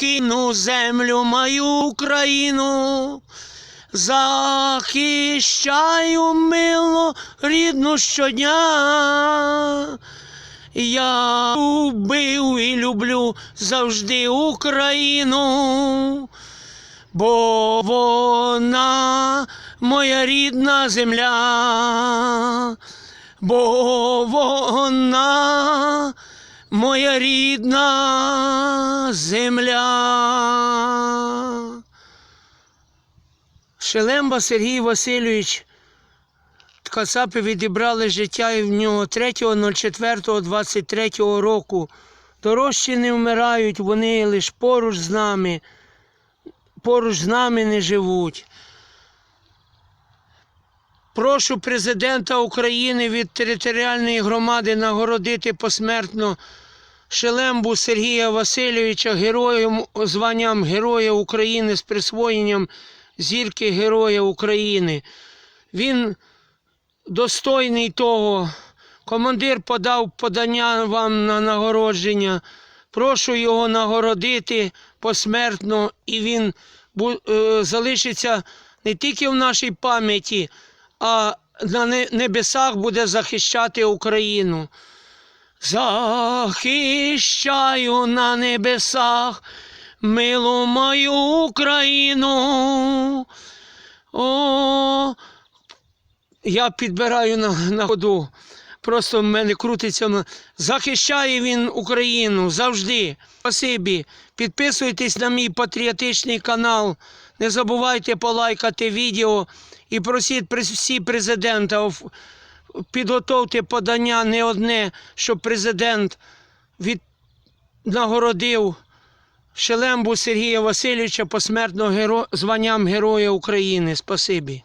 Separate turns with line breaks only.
Кину землю мою Україну, захищаю мило рідну щодня. Я любив і люблю завжди Україну, бо вона моя рідна земля, бо вона моя рідна земля. Шелемба Сергій Васильович Кацапи відібрали життя і в нього 3.04.23 року. Дорожчі не вмирають, вони лише поруч з нами, поруч з нами не живуть. Прошу президента України від територіальної громади нагородити посмертно Шелембу Сергія Васильовича героєм званням Героя України з присвоєнням зірки Героя України. Він достойний того. Командир подав подання вам на нагородження. Прошу його нагородити посмертно, і він е, залишиться не тільки в нашій пам'яті, а на небесах буде захищати Україну. Захищаю на небесах милу мою Україну. О, я підбираю на, на ходу. Просто в мене крутиться. Захищає він Україну завжди. Спасибі. Підписуйтесь на мій патріотичний канал. Не забувайте полайкати відео і просіть всі президента. Підготовте подання не одне, щоб президент від... нагородив Шелембу Сергія Васильовича посмертно геро... званням Героя України. Спасибі.